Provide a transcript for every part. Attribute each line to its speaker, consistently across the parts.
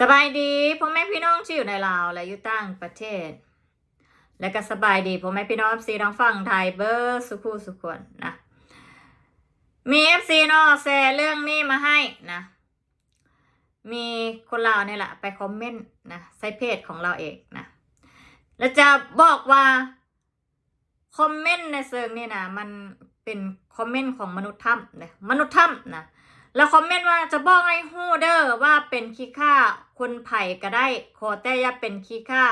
Speaker 1: สบายดีพ่อแม่พี่น้องที่อยู่ในลาวและอยู่ต่างประเทศ และก็สบายดีพ่อแม่พี่น้องซีน้องฟังไทยเบอร์สุขุสุขวนนะมีเอฟซีนาะแชร์เรื่องนี้มาให้นะ มีคนลาวเนี่ยแหละไปคอมเมนต์นะใส่เพจของเราเองนะแล้วจะบอกว่าคอมเมนต์ในเซิงนี่นะมันเป็นคอมเมนต์ของมนุษย์ถ้ำนะมนุษย์ถ้ำนะ แล้วคอมเมนต์ว่าจะบอกให้ฮู้เด้อว่าเป็นขี้ข้าคนไผ่ก็ได้ขอแต่อย่าเป็นขี้ข้า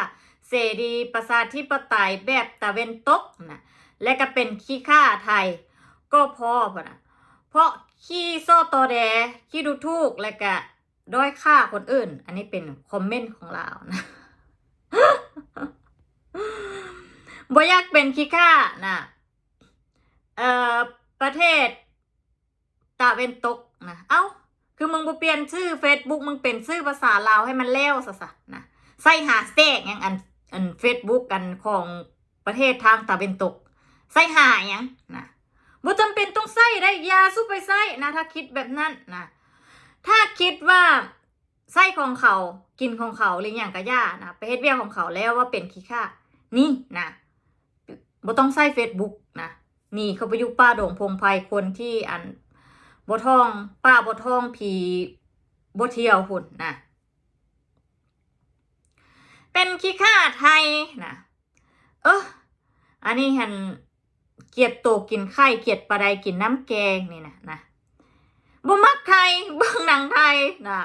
Speaker 1: เสรีประชาธิปไตยแบบตะเวนตกนะและก็เป็นขี้ข้าไทย ก็พอพอนะเพราะขี้โซ่ตอแดขี้ดูถูกและก็ด้อยค่าคนอื่น อันนี้เป็นคอมเมนต์ของเรานะบ่อยากเป็นขี้ข้านะเอ่อประเทศตะเวนตก นะ เอ้า คือมึงบ่เปลี่ยนชื่อ Facebook มึงเป็นชื่อภาษาลาวให้มันเร็วซะซะนะใส่หาแทรกอย่างอันอัน Facebook กันของประเทศทางตะเวนตก ใส่หาอย่างนะบ่จำเป็นต้องใส่ได้ยาสู้ไปใส่นะ ถ้าคิดแบบนั้นนะถ้าคิดว่าไส้ของเขากินของเขาหรืออย่างกะย่านะไปเฮ็ดเวียของเขาแล้วว่าเป็นขี้ข้านี่นะบ่ต้องใส่ Facebook นะนี่เขาไปอยู่ป่าดงพงไพรคนที่อัน บ่ท่อง ป้าบ่ท่องผีบ่เที่ยวพุ่นนะเป็นขี้ข้าไทยนะเอออันนี้หันเกียดโตกินไข่เกียดปลาไดกินน้ำแกงนี่นะนะบ่มักไทยเบิ่งหนังไทยนะ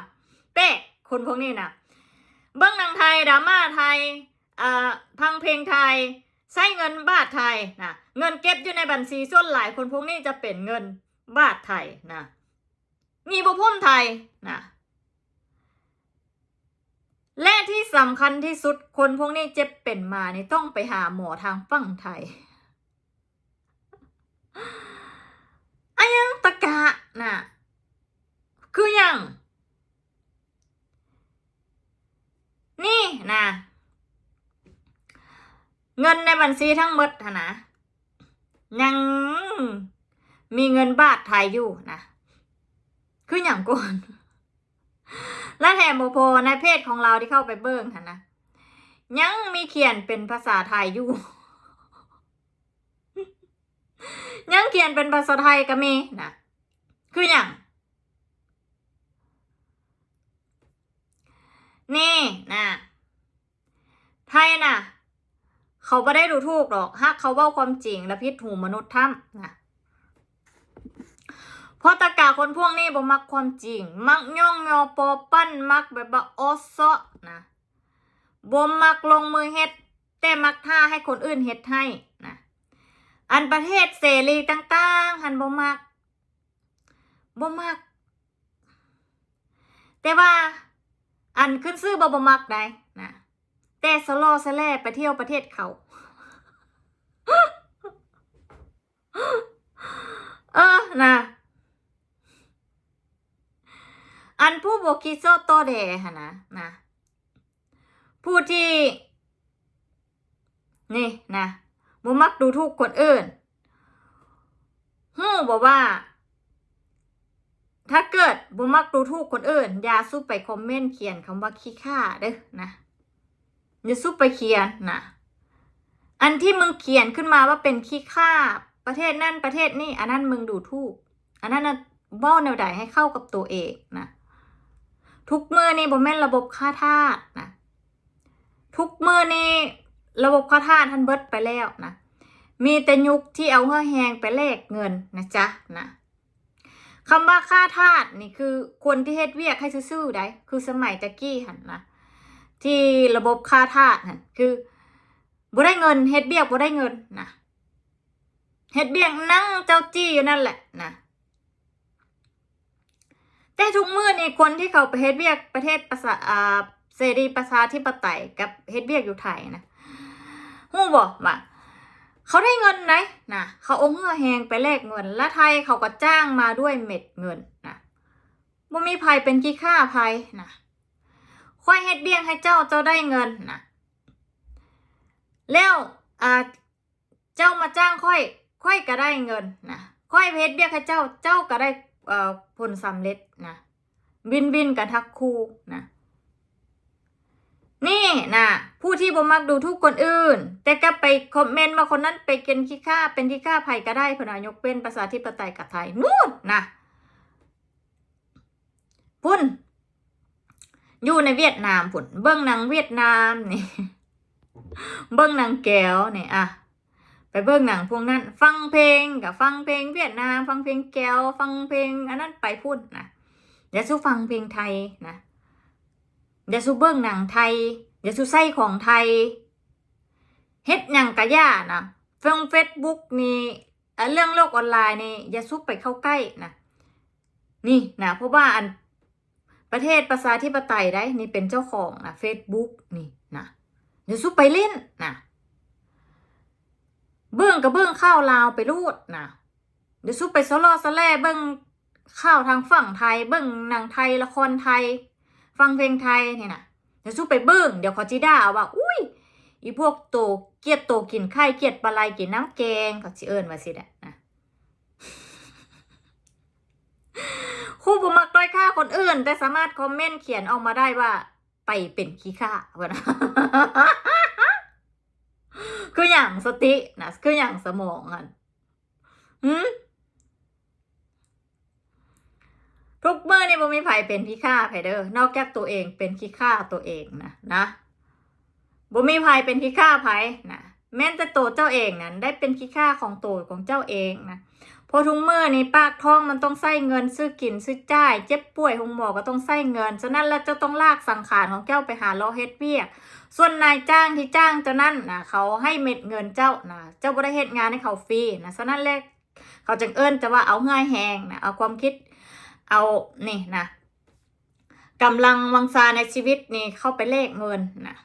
Speaker 1: เป๊ะคนพวกนี้นะเบิ่งหนังไทยดราม่าไทยอ่าพังเพลงไทยใช้เงินบาทไทยนะเงินเก็บอยู่ในบัญชีส่วนหลายคนพวกนี้จะเป็นเงิน บาทไทยนะมีบุพุ่มไทยนะและที่สำคัญที่สุดคนพวกนี้เจ็บเป็นมานี่ต้องไปหาหมอทางฝั่งไทยอะยังตะกะนะคือยังนี่นะเงินในบัญชีทั้งหมดนะยัง มีเงินบาทไทยอยู่นะคืออย่างก่อนและแถมโมโพในเพจของเราที่เข้าไปเบิ้งหันนะยังมีเขียนเป็นภาษาไทยอยู่ ยังเขียนเป็นภาษาไทยก็มีนะคืออย่างนี่นะไทยนะเขาไม่ได้ดูถูกหรอกหากเขาเว่าความจริงและพิษหูมนุษย์ถ้ำนะ เพราะตะกาคนพวกนี้บ่มักความจริง มักย่องยอปอปั้นมักแบบว่าโอซะนะบ่มักลงมือเฮ็ด แต่มักท่าให้คนอื่นเฮ็ดให้นะอันประเทศเสรีต่างๆหันบ่มักบ่มัก แต่ว่า อันขึ้นซื้อบ่บ่มักได้นะแต่สโลสแลไปเที่ยวประเทศเขาเออนะ ผู้บกิโซโตเดฮะนะนะผู้ที่ นี่นะบ่มักดูถูกคนอื่นฮู้บอกว่า ถ้าเกิดบ่มักดูถูกคนอื่น อย่าสู้ไปคอมเมนต์เขียนคำว่าขี้ข้าเด้อนะอย่าสู้ไปเขียนนะอันที่มึงเขียนขึ้นมาว่าเป็นขี้ข้าประเทศนั่นประเทศนี่อันนั้นมึงดูถูก อันนั้นนะบ้าแนวใดให้เข้ากับตัวเองนะ ทุกเมื่อนี่บ่แม่นระบบค่าทาสนะทุกเมื่อนี่ระบบค่าทาสท่านเบิดไปแล้วนะมีแต่ยุคที่เอาเหื่อแหงไปแลกเงินนะจ๊ะนะคำว่าค่าทาสนี่คือคนที่เฮ็ดเวียกให้ซื่อๆได้คือสมัยตะกี้หันนะที่ระบบค่าทาสนั่นคือบ่ได้เงินเฮ็ดเบี้ยบ่ได้เงินนะเฮ็ดเบี้ยนั่งเจ้าจี้อยู่นั่นแหละนะ แต่ทุกมื้อนี่คนที่เขาไปเฮ็ดเบี้ยประเทศประชาอ่าเสรีประชาธิปไตยกับเฮ็ดเบี้ยอยู่ไทยนะฮู้บ่ว่าเขาได้เงินไหนนะเขาอาเงื่อแหงไปแลกเงิน และไทยเขาก็จ้างมาด้วยเม็ดเงินนะบ่มีภัยเป็นขี้ข้าภัยนะค่อยเฮ็ดเบี้ยงให้เจ้าเจ้าได้เงินนะแล้วอ่าเจ้ามาจ้างค่อย ค่อยก็ได้เงินนะค่อยเฮ็ดเบี้ยงให้เจ้าเจ้าก็ได้ ผลสำเร็จนะบินบินกับทักคู่นะนี่นะผู้ที่บ่มักดูทุกคนอื่น แต่ก็ไปคอมเมนต์มาคนนั้นไปเกินขี้ข้าเป็นขี้ข้าไผก็ได้พนายกเป็นภาษาธิปไตยกับไทยนู่นนะพุ่นอยู่ในเวียดนามพุ่นเบิ้งนังเวียดนามนี่เบิ้งนังแก้วนี่อะ ไปเบิ้งหนังพวกนั้น ฟังเพลงกับฟังเพลงเวียดนาม ฟังเพลงแก้ว ฟังเพลงอันนั้นไปพุ่นะอย่าสู้ฟังเพลงไทยนะอย่าสู้เบิ้งหนังไทยอย่าสู้ไส้ของไทยเฮ็ดหยังกะย่านะเฟงเฟซบุ๊กนี่เรื่องโลกออนไลน์นี่อย่าซุบไปเข้าใกล้นะนี่นะเพราะว่าอันประเทศประชาธิปไตยได้นี่เป็นเจ้าของนะเฟซบุ๊กนี่นะอย่าซุบไปเล่นนะ เบื้องกับเบื้องข้าวลาวไปรูดนะเดี๋ยวซุปไปซะลอซะแล่เบื้องข้าวทางฝั่งไทย เบื้องหนังไทยละครไทย ฟังเพลงไทยเนี่ยนะเดี๋ยวสู้ไปเบิ้องเดี๋ยวขาจีด่าเอาว่าอุ้ยอีพวกโตเกียดโตกินไข่เกียดปลาไหลกินน้ำแกงเขาสิเอิญว่าสิแหละนะครูบ่มักด้อยค่าคนอื่น แต่สามารถคอมเมนต์เขียนออกมาได้ว่าไปเป็นขี้ข้าว่านะ คืออย่างสตินะคืออย่างสมองอะหืมทุกเมื่อนี่บ่มีไผเป็นขี้ข้าไผเด้อนอกจากตัวเองเป็นขี้ข้าตัวเองนะนะบ่มีไผเป็นขี้ข้าไผนะแม้แต่ตัวเจ้าเองนั้นได้เป็นขี้ข้าของตัวของเจ้าเองนะ พอทุกเมื่อนี่ปากท้องมันต้องใส่เงินซื้อกินซื้อจ่าย เจ็บป่วยหงหมอก็ต้องใส่เงิน ฉะนั้นแล้วจ้าต้องลากสังขารของเจ้าไปหาล้อเฮ็ดเวียก ส่วนนายจ้างที่จ้างเจ้านั่นนะเขาให้เม็ดเงินเจ้านะเจ้าบ่ได้เฮ็ดงานให้เขาฟรีนะฉะนั้นแหละเขาจึงเอิ้นจะว่าเอาเงื่อยแหงนะเอาความคิดเอานี่นะกำลังวังซาในชีวิตนี่เข้าไปเลขเงินนะ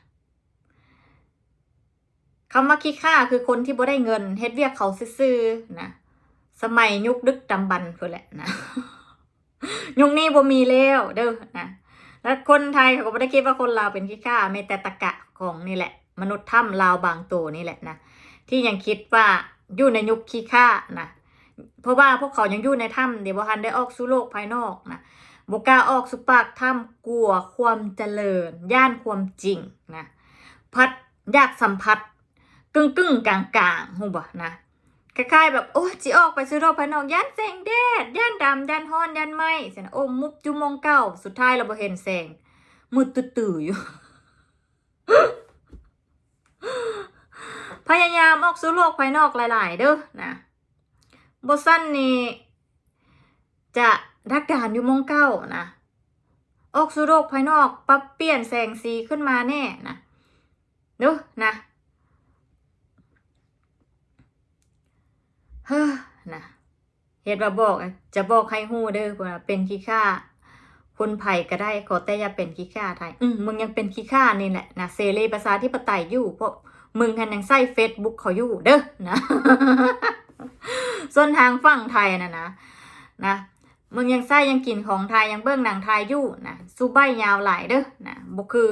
Speaker 1: คำว่าขี้ข้าคือคนที่บ่ได้เงินเฮ็ดเวียกเขาซื่อๆนะ สมัยยุคดึกดำบรรพ์เพื่อแหละนะยุคนี้บ่มีแล้วเด้อนะแล้วคนไทยเขาก็บ่ได้คิดว่าคนลาวเป็นขี้ข้ามีแต่ตะกะของนี่แหละ มนุษย์ถ้ำลาวบางตัวนี่แหละนะที่ยังคิดว่าอยู่ในยุคขี้ข้านะเพราะว่าพวกเขายังอยู่ในถ้ำเดี๋ยวบ่ทันได้ออกสู่โลกภายนอกนะบุกาออกสู่ปากถ้ำกลัวความเจริญ ย่านความจริงนะพัดยากสัมผัสกึ่งกึ่งกลางกลางหูบ่นะ คล้ายๆแบบโอ้จิออกไปซื้อโลกภายนอกย่านแสงแดดย่านดำย่านฮ้อนย่านไหมเสยนะโอ้มุบจุมองเก้าสุดท้ายเราบ่เห็นแสงมืดตื่ออยู่ พยายามออกสู่โลกภายนอกหลาย ๆ เด้อนะบสั้นนี่จะดักดานอยู่โมงเก้านะออกสู่โลกภายนอกปรับเปลี่ยนแสงสีขึ้นมาแน่นะเด้อนะ เฮ้อนะเหตุว่าบอกจะบอกให้ฮู้เด้อว่าเป็นขี้ข้าคนไผ่ก็ได้ขอแต่อย่าเป็นขี้ข้าไทยอืมมึงยังเป็นขี้ข้านี่แหละนะเสรีภาษาธิปไตยอยู่เพราะมึงกันยังใส่เฟซบุ๊กเขาอยู่เด้อนะส่วนทางฝั่งไทยนะนะนะมึงยังไส้ยังกินของไทยยังเบิ้งหนังไทยอยู่นะสู้ใบยาวหลายเด้อนะบ่คือ